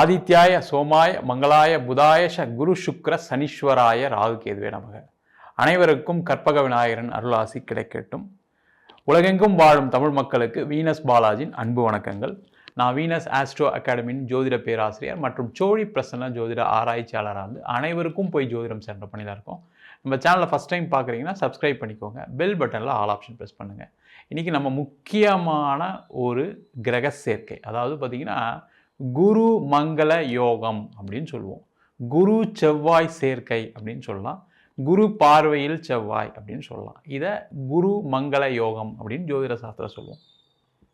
ஆதித்யாய சோமாய மங்களாய புதாய ச குரு சுக்ர சனீஸ்வராய ராகு கேதுவே நமக. அனைவருக்கும் கற்பக விநாயகரின் அருளாசி கிடைக்கட்டும். உலகெங்கும் வாழும் தமிழ் மக்களுக்கு வீனஸ் பாலாஜின் அன்பு வணக்கங்கள். நான் வீனஸ் ஆஸ்ட்ரோ அகாடமியின் ஜோதிட பேராசிரியர் மற்றும் சோழி பிரசன்ன ஜோதிட ஆராய்ச்சியாளராக இருந்து அனைவருக்கும் போய் ஜோதிடம் சென்ற பணியில் இருக்கோம். நம்ம சேனலை ஃபஸ்ட் டைம் பார்க்குறீங்கன்னா சப்ஸ்கிரைப் பண்ணிக்கோங்க. பெல் பட்டனில் ஆல் ஆப்ஷன் ப்ரெஸ் பண்ணுங்கள் இன்றைக்கி நம்ம முக்கியமான ஒரு கிரக சேர்க்கை. அதாவது பார்த்திங்கன்னா குரு மங்கள யோகம் அப்படின்னு சொல்லுவோம். குரு செவ்வாய் சேர்க்கை அப்படின்னு சொல்லலாம். குரு பார்வையில் செவ்வாய் அப்படின்னு சொல்லலாம். இதை குரு மங்கள யோகம் அப்படின்னு ஜோதிட சாஸ்திரம் சொல்லுவோம்.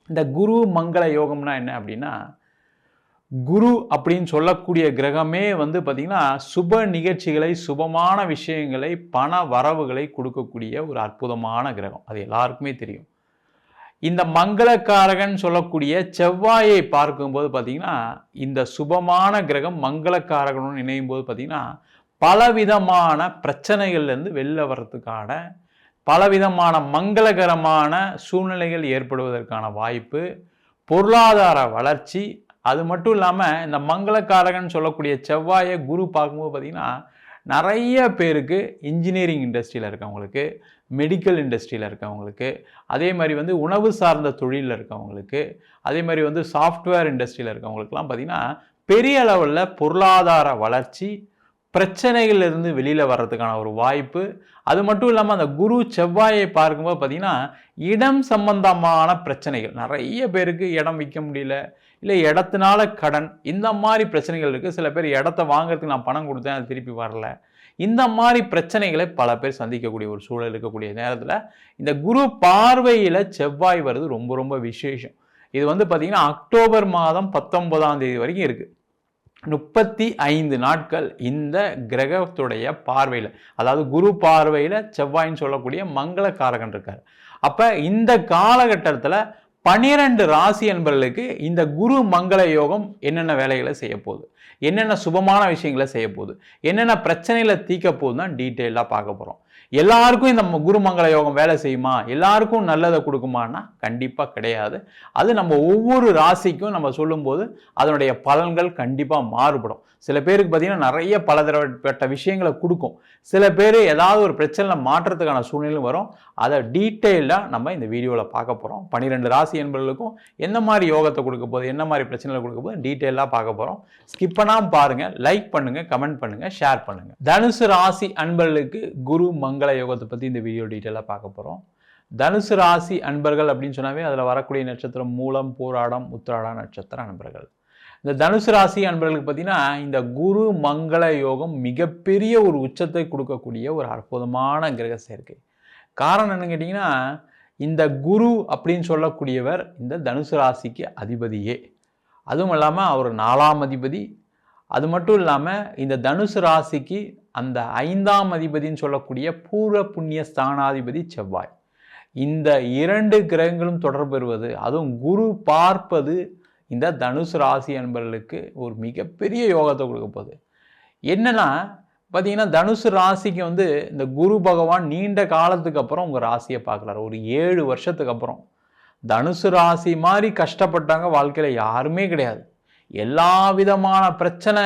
இந்த குரு மங்கள யோகம்னா என்ன அப்படின்னா குரு அப்படின்னு சொல்லக்கூடிய கிரகமே வந்து பார்த்திங்கன்னா சுப நிகழ்ச்சிகளை சுபமான விஷயங்களை பண வரவுகளை கொடுக்கக்கூடிய ஒரு அற்புதமான கிரகம். அது எல்லாருக்குமே தெரியும். இந்த மங்களக்காரகன் சொல்லக்கூடிய செவ்வாயை பார்க்கும்போது பார்த்தீங்கன்னா இந்த சுபமான கிரகம் மங்களக்காரகனும் இணையும் போது பார்த்திங்கன்னா பலவிதமான பிரச்சனைகள்லேருந்து வெளில வர்றதுக்கான பலவிதமான மங்களகரமான சூழ்நிலைகள் ஏற்படுவதற்கான வாய்ப்பு பொருளாதார வளர்ச்சி அது மட்டும் இல்லாமல் இந்த மங்களக்காரகன் சொல்லக்கூடிய செவ்வாயை குரு பார்க்கும்போது பார்த்திங்கன்னா நிறைய பேருக்கு இன்ஜினியரிங் இண்டஸ்ட்ரியில் இருக்கவங்களுக்கு மெடிக்கல் இண்டஸ்ட்ரியில் இருக்கவங்களுக்கு அதே மாதிரி வந்து உணவு சார்ந்த தொழிலில் இருக்கவங்களுக்கு அதே மாதிரி வந்து சாஃப்ட்வேர் இண்டஸ்ட்ரியில் இருக்கவங்களுக்குலாம் பார்த்திங்கன்னா பெரிய அளவில் பொருளாதார வளர்ச்சி பிரச்சனைகள்லேருந்து வெளியில் வர்றதுக்கான ஒரு வாய்ப்பு. அது மட்டும் இல்லாமல் அந்த குரு செவ்வாயை பார்க்கும்போது பார்த்திங்கன்னா இடம் சம்பந்தமான பிரச்சனைகள். நிறைய பேருக்கு இடம் விற்க முடியல. இல்லை இடத்தினால கடன் இந்த மாதிரி பிரச்சனைகள் இருக்குது சில பேர் இடத்த வாங்குறதுக்கு நான் பணம் கொடுத்தேன் அது திருப்பி வரல. இந்த மாதிரி பிரச்சனைகளை பல பேர் சந்திக்கக்கூடிய ஒரு சூழல் இருக்கக்கூடிய நேரத்தில் இந்த குரு பார்வையில் செவ்வாய் வருது ரொம்ப ரொம்ப விசேஷம். இது வந்து பார்த்திங்கன்னா அக்டோபர் மாதம் பத்தொன்பதாம் தேதி வரைக்கும் இருக்குது முப்பத்தி ஐந்து நாட்கள் இந்த கிரகத்துடைய பார்வையில் அதாவது குரு பார்வையில் செவ்வாயின்னு சொல்லக்கூடிய மங்கள காரகன் இருக்கார். அப்போ இந்த காலகட்டத்தில் பனிரெண்டு ராசி என்பர்களுக்கு இந்த குரு மங்கள யோகம் என்னென்ன வேலைகளை செய்ய போகுது? என்னென்ன சுபமான விஷயங்களை செய்ய போகுது? என்னென்ன பிரச்சனைகளை தீக்க போகுது தான் டீட்டெயிலாக பார்க்க போகிறோம் எல்லாருக்கும் இந்த குருமங்கள யோகம் வேலை செய்யுமா? எல்லாருக்கும் நல்லதை கொடுக்குமான்னா கண்டிப்பாக கிடையாது. அது நம்ம ஒவ்வொரு ராசிக்கும் நம்ம சொல்லும்போது அதனுடைய பலன்கள் கண்டிப்பாக மாறுபடும். சில பேருக்கு பார்த்தீங்கன்னா நிறைய பலதரப்பட்ட விஷயங்களை கொடுக்கும். சில பேர் ஏதாவது ஒரு பிரச்சனை மாற்றத்துக்கான சூழ்நிலை வரும். அதை டீட்டெயிலாக நம்ம இந்த வீடியோவில் பார்க்க போகிறோம் பன்னிரெண்டு ராசி என்பவர்களுக்கும் என்ன மாதிரி யோகத்தை கொடுக்க போகுது என்ன மாதிரி பிரச்சனைகளை கொடுக்க போகுது டீட்டெயிலாக பார்க்க போகிறோம் ஸ்கிப் பண்ணாமல் பாருங்கள் லைக் பண்ணுங்கள் கமெண்ட் பண்ணுங்கள் ஷேர் பண்ணுங்கள் தனுசு ராசி அன்பர்களுக்கு குரு மங்கள யோகத்தை பற்றி இந்த வீடியோ டீட்டெயிலாக பார்க்க போகிறோம் தனுசு ராசி அன்பர்கள் அப்படின்னு சொன்னாவே அதில் வரக்கூடிய நட்சத்திரம் மூலம் போராடம் உத்திராட நட்சத்திர அன்பர்கள். இந்த தனுசு ராசி அன்பர்களுக்கு பார்த்தீங்கன்னா இந்த குரு மங்கள யோகம் மிகப்பெரிய ஒரு உச்சத்தை கொடுக்கக்கூடிய ஒரு அற்புதமான கிரக சேர்க்கை காரணம் என்னன்னு கேட்டிங்கன்னா இந்த குரு அப்படின்னு சொல்லக்கூடியவர் இந்த தனுசு ராசிக்கு அதிபதியே. அதுவும் இல்லாமல் அவர் நாலாம் அதிபதி. அது மட்டும் இல்லாமல் இந்த தனுசு ராசிக்கு அந்த ஐந்தாம் அதிபதின்னு சொல்லக்கூடிய பூர்வ புண்ணிய ஸ்தானாதிபதி செவ்வாய். இந்த இரண்டு கிரகங்களும் தொடர்பு பெறுவது அதுவும் குரு பார்ப்பது இந்த தனுசு ராசி என்பவர்களுக்கு ஒரு மிகப்பெரிய யோகத்தை கொடுக்க போகுது. என்னென்னா பார்த்தீங்கன்னா தனுசு ராசிக்கு வந்து இந்த குரு பகவான் நீண்ட காலத்துக்கு அப்புறம் உங்கள் ராசியை பார்க்குறாரு. ஒரு ஏழு வருஷத்துக்கு அப்புறம். தனுசு ராசி மாதிரி கஷ்டப்பட்டாங்க வாழ்க்கையில் யாருமே கிடையாது. எல்லா விதமான பிரச்சனை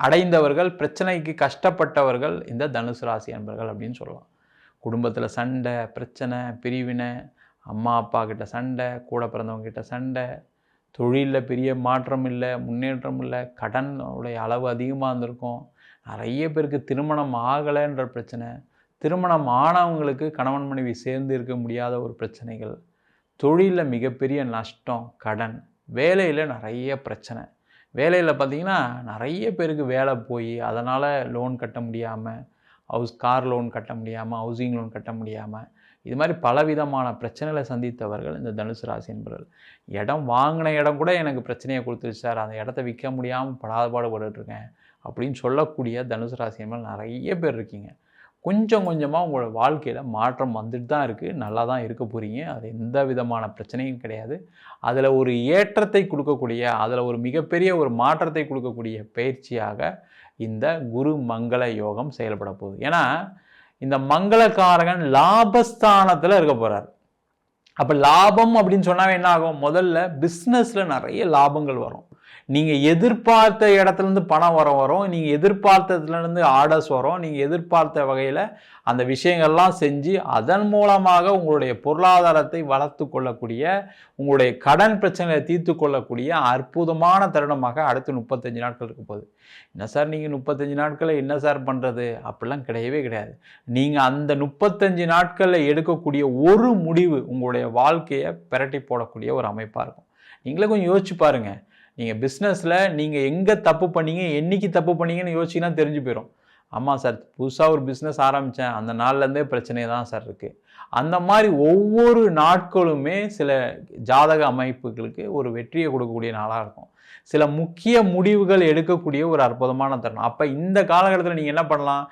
அடைந்தவர்கள் பிரச்சனைக்கு கஷ்டப்பட்டவர்கள் இந்த தனுசு ராசி அன்பர்கள் அப்படின்னு சொல்லலாம். குடும்பத்தில் சண்டை பிரச்சனை பிரிவினை அம்மா அப்பா கிட்ட சண்டை கூட பிறந்தவங்க கிட்ட சண்டை தொழிலில் பெரிய மாற்றம் இல்லை முன்னேற்றம் இல்லை கடன் உடைய அளவு அதிகமாக இருந்திருக்கும். நிறைய பேருக்கு திருமணம் ஆகலைன்ற பிரச்சனை. திருமணம் ஆனவங்களுக்கு கணவன் மனைவி சேர்ந்து இருக்க முடியாத ஒரு பிரச்சனைகள். தொழிலில் மிகப்பெரிய நஷ்டம் கடன். வேலையில் நிறைய பிரச்சனை. வேலையில் பார்த்திங்கன்னா நிறைய பேருக்கு வேலை போய் அதனால் லோன் கட்ட முடியாமல் ஹவுஸ் கார் லோன் கட்ட முடியாமல் ஹவுசிங் லோன் கட்ட முடியாமல் இது மாதிரி பலவிதமான பிரச்சனைகளை சந்தித்தவர்கள் இந்த தனுசு ராசி என்பவர்கள். இடம் வாங்கின இடம் கூட எனக்கு பிரச்சனையை கொடுத்துருச்சு சார். அந்த இடத்த விற்க முடியாமல் படாதபாடுபட்டுருக்கேன் அப்படின்னு சொல்லக்கூடிய தனுசு ராசி நிறைய பேர் இருக்கீங்க. கொஞ்சம் கொஞ்சமாக உங்களோட வாழ்க்கையில் மாற்றம் வந்துட்டு தான் இருக்குது நல்லா தான் இருக்க போகிறீங்க அது எந்த விதமான பிரச்சனையும் கிடையாது. அதில் ஒரு ஏற்றத்தை கொடுக்கக்கூடிய அதில் ஒரு மிகப்பெரிய ஒரு மாற்றத்தை கொடுக்கக்கூடிய பயிற்சியாக இந்த குரு மங்கள யோகம் செயல்பட போகுது. ஏன்னா இந்த மங்களக்காரகன் லாபஸ்தானத்தில் இருக்க போகிறார் அப்போ லாபம் அப்படின்னு சொன்னாவே என்ன ஆகும்? முதல்ல பிஸ்னஸில் நிறைய லாபங்கள் வரும். நீங்கள் எதிர்பார்த்த இடத்துலேருந்து பணம் வர வரும் நீங்கள் எதிர்பார்த்ததுலேருந்து ஆர்டர்ஸ் வரும் நீங்கள் எதிர்பார்த்த வகையில் அந்த விஷயங்கள்லாம் செஞ்சு அதன் மூலமாக உங்களுடைய பொருளாதாரத்தை வளர்த்து கொள்ளக்கூடிய உங்களுடைய கடன் பிரச்சனையை தீர்த்து கொள்ளக்கூடிய அற்புதமான தருணமாக அடுத்து முப்பத்தஞ்சு நாட்கள் இருக்க போகுது. என்ன சார் நீங்கள் முப்பத்தஞ்சு நாட்களில் என்ன சார் பண்ணுறது அப்படிலாம் கிடையவே கிடையாது. நீங்கள் அந்த முப்பத்தஞ்சு நாட்களில் எடுக்கக்கூடிய ஒரு முடிவு உங்களுடைய வாழ்க்கையை பிரட்டி போடக்கூடிய ஒரு அமைப்பாக இருக்கும். நீங்களே கொஞ்சம் யோசிச்சு பாருங்கள் நீங்கள் பிஸ்னஸில் நீங்கள் எங்கே தப்பு பண்ணீங்க என்னைக்கு தப்பு பண்ணீங்கன்னு யோசிச்சிங்கன்னா தெரிஞ்சு போயிடும் ஆமாம் சார் புதுசாக ஒரு பிஸ்னஸ் ஆரம்பித்தேன் அந்த நாள்லேருந்தே பிரச்சனை தான் சார் இருக்குது அந்த மாதிரி ஒவ்வொரு நாட்களுமே சில ஜாதக அமைப்புகளுக்கு ஒரு வெற்றியை கொடுக்கக்கூடிய நாளாக இருக்கும். சில முக்கிய முடிவுகள் எடுக்கக்கூடிய ஒரு அற்புதமான தருணம். அப்போ இந்த காலகட்டத்தில் நீங்கள் என்ன பண்ணலாம்?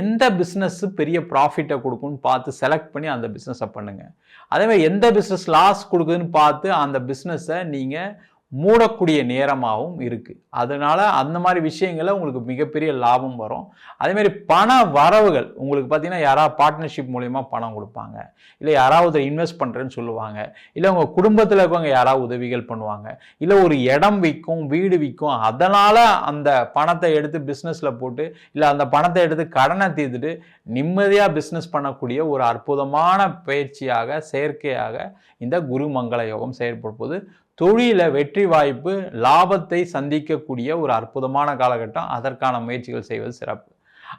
எந்த பிஸ்னஸ்ஸு பெரிய ப்ராஃபிட்டை கொடுக்குன்னு பார்த்து செலக்ட் பண்ணி அந்த பிஸ்னஸை பண்ணுங்கள் அதேமாதிரி எந்த பிஸ்னஸ் லாஸ் கொடுக்குதுன்னு பார்த்து அந்த பிஸ்னஸை நீங்கள் மூடக்கூடிய நேரமாகவும் இருக்குது அதனால் அந்த மாதிரி விஷயங்களில் உங்களுக்கு மிகப்பெரிய லாபம் வரும். அதேமாரி பண வரவுகள் உங்களுக்கு பார்த்திங்கன்னா யாராவது பார்ட்னர்ஷிப் மூலயமா பணம் கொடுப்பாங்க. இல்லை யாராவது இன்வெஸ்ட் பண்ணுறேன்னு சொல்லுவாங்க. இல்லை உங்கள் குடும்பத்தில் இருக்கவங்க யாராவது உதவிகள் பண்ணுவாங்க. இல்லை ஒரு இடம் விற்கும் வீடு விற்கும் அதனால் அந்த பணத்தை எடுத்து பிஸ்னஸில் போட்டு இல்லை அந்த பணத்தை எடுத்து கடனை தீர்த்துட்டு நிம்மதியாக பிஸ்னஸ் பண்ணக்கூடிய ஒரு அற்புதமான பயிற்சியாக செயற்கையாக இந்த குரு மங்கள யோகம் செயற்படும்போது தொழில வெற்றி வாய்ப்பு லாபத்தை சந்திக்கக்கூடிய ஒரு அற்புதமான காலகட்டம். அதற்கான முயற்சிகள் செய்வது சிறப்பு.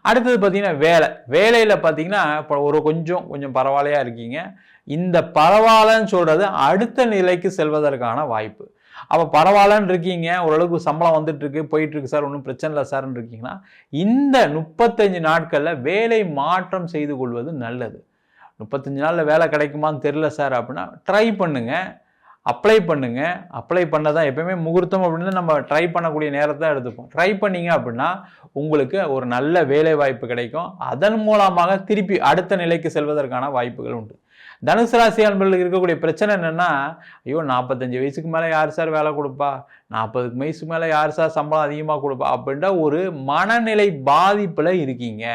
அடுத்தது பார்த்தீங்கன்னா வேலை. வேலையில் பார்த்தீங்கன்னா இப்போ ஒரு கொஞ்சம் கொஞ்சம் பரவாயில்லையா இருக்கீங்க. இந்த பரவாயில்லன்னு சொல்கிறது அடுத்த நிலைக்கு செல்வதற்கான வாய்ப்பு. அப்போ பரவாயில்லன்னு இருக்கீங்க ஓரளவுக்கு சம்பளம் வந்துட்டுருக்கு போயிட்டுருக்கு சார் ஒன்றும் பிரச்சனை இல்லை சார்னு இருக்கீங்கன்னா இந்த முப்பத்தஞ்சு நாட்களில் வேலை மாற்றம் செய்து கொள்வது நல்லது. முப்பத்தஞ்சு நாளில் வேலை கிடைக்குமான்னு தெரில சார் அப்படின்னா ட்ரை பண்ணுங்கள் அப்ளை பண்ணுங்க. அப்ளை பண்ண தான் எப்பயுமே முகூர்த்தம் அப்படின்னு நம்ம ட்ரை பண்ணக்கூடிய நேரத்தை தான் எடுத்துப்போம். ட்ரை பண்ணீங்க அப்படின்னா உங்களுக்கு ஒரு நல்ல வேலை வாய்ப்பு கிடைக்கும். அதன் மூலமாக திருப்பி அடுத்த நிலைக்கு செல்வதற்கான வாய்ப்புகள் உண்டு. தனுசு ராசி அன்பர்களுக்கு இருக்கக்கூடிய பிரச்சனை என்னென்னா ஐயோ நாற்பத்தஞ்சு வயசுக்கு மேலே யார் சார் வேலை கொடுப்பா? நாற்பதுக்கு வயசுக்கு மேலே யார் சார் சம்பளம் அதிகமாக கொடுப்பா? அப்படின்ற ஒரு மனநிலை பாதிப்பில் இருக்கீங்க.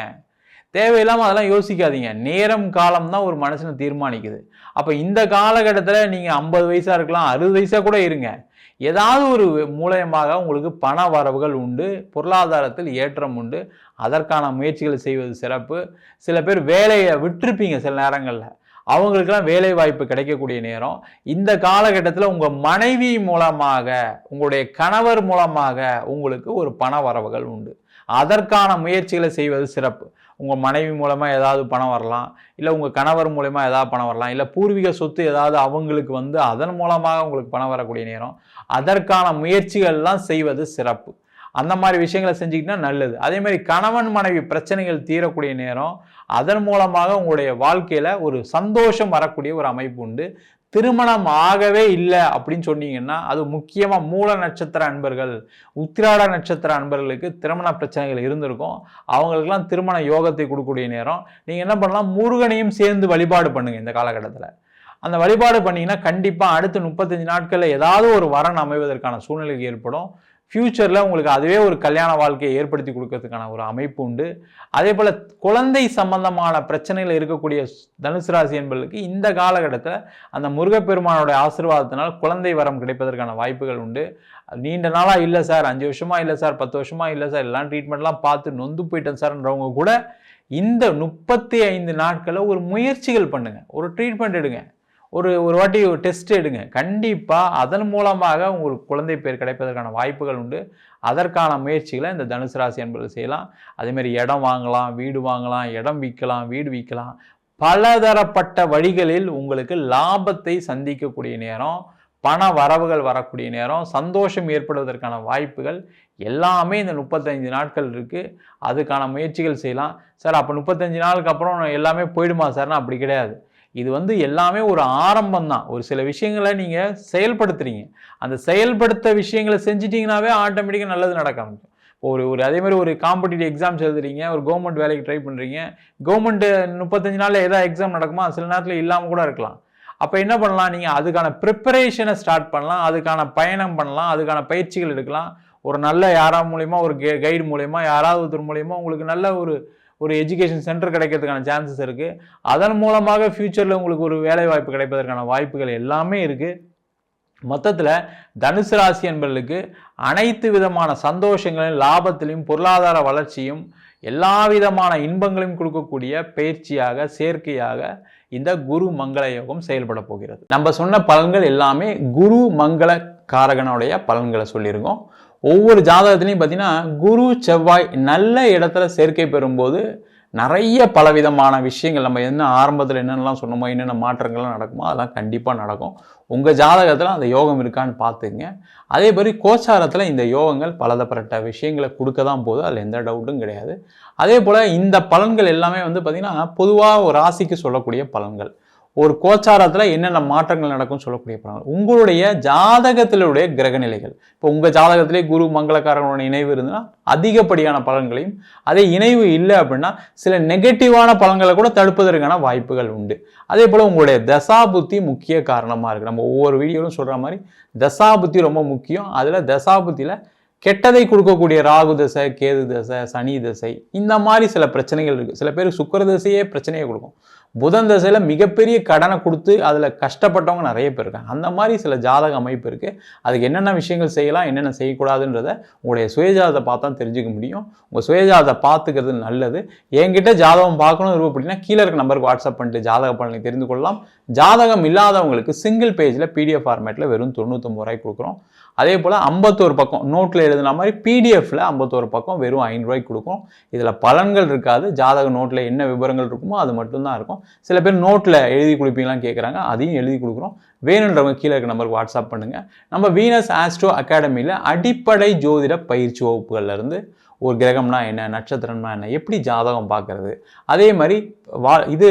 தேவையில்லாமல் அதெல்லாம் யோசிக்காதீங்க. நேரம் காலம் தான் ஒரு மனுஷனை தீர்மானிக்குது. அப்போ இந்த காலகட்டத்தில் நீங்கள் ஐம்பது வயசாக இருக்கலாம் அறுபது வயசாக கூட இருங்க. ஏதாவது ஒரு மூலயமாக உங்களுக்கு பண வரவுகள் உண்டு பொருளாதாரத்தில் ஏற்றம் உண்டு. அதற்கான முயற்சிகளை செய்வது சிறப்பு. சில பேர் வேலையை விட்டுருப்பீங்க சில நேரங்களில். அவங்களுக்கெல்லாம் வேலை வாய்ப்பு கிடைக்கக்கூடிய நேரம். இந்த காலகட்டத்தில் உங்கள் மனைவி மூலமாக உங்களுடைய கணவர் மூலமாக உங்களுக்கு ஒரு பண வரவுகள் உண்டு. அதற்கான முயற்சிகளை செய்வது சிறப்பு. உங்கள் மனைவி மூலமாக ஏதாவது பணம் வரலாம் இல்லை உங்கள் கணவர் மூலயமா ஏதாவது பணம் வரலாம் இல்லை பூர்வீக சொத்து ஏதாவது அவங்களுக்கு வந்து அதன் மூலமாக உங்களுக்கு பணம் வரக்கூடிய நேரம். அதற்கான முயற்சிகள்லாம் செய்வது சிறப்பு. அந்த மாதிரி விஷயங்களை செஞ்சுக்கிட்டா நல்லது. அதே மாதிரி கணவன் மனைவி பிரச்சனைகள் தீரக்கூடிய நேரம் அதன் மூலமாக உங்களுடைய வாழ்க்கையில் ஒரு சந்தோஷம் வரக்கூடிய ஒரு அமைப்பு உண்டு. திருமணம் ஆகவே இல்லை அப்படின்னு சொன்னீங்கன்னா அது முக்கியமாக மூல நட்சத்திர அன்பர்கள் உத்திராட நட்சத்திர அன்பர்களுக்கு திருமண பிரச்சனைகள் இருந்திருக்கும். அவங்களுக்கெல்லாம் திருமண யோகத்தை கொடுக்கக்கூடிய நேரம். நீங்கள் என்ன பண்ணலாம்? முருகனையும் சேர்ந்து வழிபாடு பண்ணுங்கள் இந்த காலகட்டத்தில். அந்த வழிபாடு பண்ணிங்கன்னா கண்டிப்பாக அடுத்த முப்பத்தஞ்சு நாட்களில் ஏதாவது ஒரு வரன் அமைவதற்கான சூழ்நிலை ஏற்படும். ஃப்யூச்சரில் உங்களுக்கு அதுவே ஒரு கல்யாண வாழ்க்கையை ஏற்படுத்தி கொடுக்கறதுக்கான ஒரு அமைப்பு உண்டு. அதே போல் குழந்தை சம்பந்தமான பிரச்சனைகள் இருக்கக்கூடிய தனுசு ராசி என்பதற்கு இந்த காலகட்டத்தில் அந்த முருகப்பெருமானோட ஆசீர்வாதத்தினால் குழந்தை வரம் கிடைப்பதற்கான வாய்ப்புகள் உண்டு. நீண்ட நாளாக இல்லை சார். அஞ்சு வருஷமா இல்லை சார். பத்து வருஷமா இல்லை சார். எல்லாம் ட்ரீட்மெண்ட்லாம் பார்த்து நொந்து போயிட்டேன் சார்ன்றவங்க கூட இந்த முப்பத்தி ஐந்து நாட்களில் ஒரு முயற்சிகள் பண்ணுங்கள் ஒரு ட்ரீட்மெண்ட் எடுங்க. ஒரு ஒரு வாட்டி ஒரு டெஸ்ட் எடுங்க. கண்டிப்பாக அதன் மூலமாக உங்களுக்கு குழந்தை பேர் கிடைப்பதற்கான வாய்ப்புகள் உண்டு. அதற்கான முயற்சிகளை இந்த தனுசு ராசி என்பது செய்யலாம். அதேமாதிரி இடம் வாங்கலாம் வீடு வாங்கலாம் இடம் விற்கலாம் வீடு விற்கலாம். பலதரப்பட்ட வழிகளில் உங்களுக்கு லாபத்தை சந்திக்கக்கூடிய நேரம் பண வரவுகள் வரக்கூடிய நேரம் சந்தோஷம் ஏற்படுவதற்கான வாய்ப்புகள் எல்லாமே இந்த முப்பத்தஞ்சு நாட்கள் இருக்குது அதுக்கான முயற்சிகள் செய்யலாம். சார் அப்போ முப்பத்தஞ்சு நாளுக்கு அப்புறம் எல்லாமே போயிடுமா சார்னா அப்படி கிடையாது. இது வந்து எல்லாமே ஒரு ஆரம்பம் தான் ஒரு சில விஷயங்களை நீங்கள் செயல்படுத்துறீங்க. அந்த செயல்படுத்த விஷயங்களை செஞ்சிட்டிங்கனாவே ஆட்டோமேட்டிக்காக நல்லது நடக்க ஆரம்பிக்கும். ஒரு ஒரு அதே மாதிரி ஒரு காம்படிட்டிவ் எக்ஸாம்ஸ் எழுதுறீங்க ஒரு கவர்மெண்ட் வேலைக்கு ட்ரை பண்ணுறீங்க கவர்மெண்ட் முப்பத்தஞ்சு நாளில் ஏதாவது எக்ஸாம் நடக்குமா? சில நேரத்தில் இல்லாமல் கூட இருக்கலாம். அப்போ என்ன பண்ணலாம்? நீங்கள் அதுக்கான ப்ரிப்பரேஷனை ஸ்டார்ட் பண்ணலாம் அதுக்கான பயணம் பண்ணலாம் அதுக்கான பயிற்சிகள் எடுக்கலாம். ஒரு நல்ல யாரா மூலயமா ஒரு கைடு மூலயமா யாராவது ஒருத்தர் மூலயமா உங்களுக்கு நல்ல ஒரு ஒரு எஜுகேஷன் சென்டர் கிடைக்கிறதுக்கான சான்சஸ் இருக்குது அதன் மூலமாக ஃப்யூச்சரில் உங்களுக்கு ஒரு வேலை வாய்ப்பு கிடைப்பதற்கான வாய்ப்புகள் எல்லாமே இருக்குது மொத்தத்தில் தனுசு ராசி என்பவர்களுக்கு அனைத்து விதமான சந்தோஷங்களையும் லாபத்திலையும் பொருளாதார வளர்ச்சியும் எல்லா விதமான இன்பங்களையும் கொடுக்கக்கூடிய பயிற்சியாக சேர்க்கையாக இந்த குரு மங்கள யோகம் செயல்பட போகிறது. நம்ம சொன்ன பலன்கள் எல்லாமே குரு மங்கள காரகனுடைய பலன்களை சொல்லியிருக்கோம். ஒவ்வொரு ஜாதகத்துலேயும் பார்த்தீங்கன்னா குரு செவ்வாய் நல்ல இடத்துல சேர்க்கை பெறும்போது நிறைய பலவிதமான விஷயங்கள் நம்ம என்ன ஆரம்பத்தில் என்னென்னலாம் சொன்னோமோ என்னென்ன மாற்றங்கள்லாம் நடக்குமோ அதெல்லாம் கண்டிப்பாக நடக்கும். உங்கள் ஜாதகத்தில் அந்த யோகம் இருக்கான்னு பார்த்துங்க அதே மாதிரி கோச்சாரத்தில் இந்த யோகங்கள் பலதப்பட்ட விஷயங்களை கொடுக்க தான் போகுது. அதில் எந்த டவுட்டும் கிடையாது. அதே போல் இந்த பலன்கள் எல்லாமே வந்து பார்த்திங்கன்னா பொதுவாக ஒரு ராசிக்கு சொல்லக்கூடிய பலன்கள். ஒரு கோச்சாரத்தில் என்னென்ன மாற்றங்கள் நடக்கும்னு சொல்லக்கூடிய பலன்கள் உங்களுடைய ஜாதகத்திலுடைய கிரக நிலைகள் இப்போ உங்கள் ஜாதகத்திலே குரு மங்களக்காரங்களோட இணைவு இருந்ததுன்னா அதிகப்படியான பலன்களையும் அதே இணைவு இல்லை அப்படின்னா சில நெகட்டிவான பலன்களை கூட தடுப்பதற்கான வாய்ப்புகள் உண்டு. அதே போல் உங்களுடைய தசாபுத்தி முக்கிய காரணமாக இருக்குது நம்ம ஒவ்வொரு வீடியோலும் சொல்கிற மாதிரி தசாபுத்தி ரொம்ப முக்கியம். அதில் தசாபுத்தியில் கெட்டதை கொடுக்கக்கூடிய ராகு தசை கேது தசை சனி தசை இந்த மாதிரி சில பிரச்சனைகள் இருக்குது சில பேர் சுக்கர தசையே பிரச்சனையை கொடுக்கும். புதன் தசையில் மிகப்பெரிய கடனை கொடுத்து அதில் கஷ்டப்பட்டவங்க நிறைய பேர் இருக்காங்க. அந்த மாதிரி சில ஜாதக அமைப்பு இருக்குது அதுக்கு என்னென்ன விஷயங்கள் செய்யலாம் என்னென்ன செய்யக்கூடாதுன்றத உங்களுடைய சுயஜாதத்தை பார்த்தா தெரிஞ்சுக்க முடியும். உங்கள் சுயஜாதத்தை பார்த்துக்கிறது நல்லது. என்கிட்ட ஜாதகம் பார்க்கணும் அப்படின்னா கீழே இருக்க நம்பருக்கு வாட்ஸ்அப் பண்ணிட்டு ஜாதக பலனை தெரிந்து கொள்ளலாம். ஜாதகம் இல்லாதவங்களுக்கு சிங்கிள் பேஜில் பிடிஎஃப் ஃபார்மேட்டில் வெறும் தொண்ணூற்றொம்பது ரூபாய்க்கு கொடுக்குறோம். அதே போல் ஐம்பத்தோரு பக்கம் நோட்டில் எழுதுன மாதிரி பிடிஎஃப்பில் ஐம்பத்தோரு பக்கம் வெறும் ஐநூறுரூவாய்க்கு கொடுக்கும் இதில் பலன்கள் இருக்காது. ஜாதக நோட்டில் என்ன விவரங்கள் இருக்குமோ அது மட்டும்தான் இருக்கும். சில பேர் நோட்டில் எழுதி கொடுப்பீங்களான்னு கேட்குறாங்க அதையும் எழுதி கொடுக்குறோம். வேணுன்றவங்க கீழே இருக்க நம்பருக்கு வாட்ஸ்அப் பண்ணுங்கள் நம்ம வீனஸ் ஆஸ்ட்ரோ அகாடமியில் அடிப்படை ஜோதிட பயிற்சி வகுப்புகள்ல இருந்து ஒரு கிரகம்னா என்ன நட்சத்திரம்னா என்ன எப்படி ஜாதகம் பார்க்கறது? அதே மாதிரி வா இது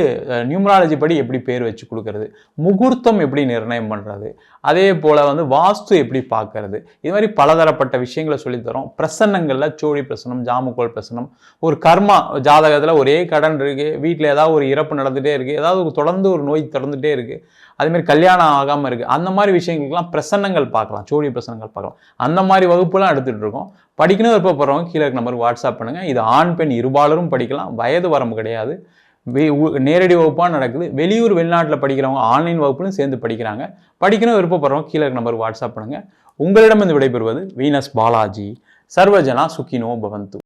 நியூமராலஜி படி எப்படி பேர் வச்சு கொடுக்கறது? முகூர்த்தம் எப்படி நிர்ணயம் பண்ணுறது அதே போல் வந்து வாஸ்து எப்படி பார்க்கறது? இது மாதிரி பலதரப்பட்ட விஷயங்களை சொல்லித்தரோம் பிரசன்னங்களில் சோழி பிரசனம் ஜாமுக்கோள் பிரசனம் ஒரு கர்மா ஜாதகத்தில் ஒரே கடன் இருக்குது வீட்டில் ஏதாவது ஒரு இறப்பு நடந்துகிட்டே இருக்குது ஏதாவது ஒரு தொடர்ந்து ஒரு நோய் தொடர்ந்துகிட்டே இருக்குது அதுமாரி கல்யாணம் ஆகாமல் இருக்குது அந்த மாதிரி விஷயங்களுக்கெல்லாம் பிரசன்னங்கள் பார்க்கலாம். சோழி பிரசனங்கள் பார்க்கலாம். அந்த மாதிரி வகுப்புலாம் எடுத்துகிட்டு இருக்கோம். படிக்கணும் விருப்பப்படுறவங்க கீழே இருக்க நம்பருக்கு வாட்ஸ்அப் பண்ணுங்கள் இது ஆண் பெண் இருபாலரும் படிக்கலாம். வயது வரம்பு கிடையாது. உ- நேரடி வகுப்பாக நடக்குது. வெளியூர் வெளிநாட்டில் படிக்கிறவங்க ஆன்லைன் வகுப்புலையும் சேர்ந்து படிக்கிறாங்க. படிக்கணும் விருப்பப்படுறவங்க கீழே இருக்க நம்பருக்கு வாட்ஸ்அப் பண்ணுங்கள் உங்களிடமிருந்து விடைபெறுவது வீனஸ் பாலாஜி. சர்வஜனா சுக்கினோ பவந்து.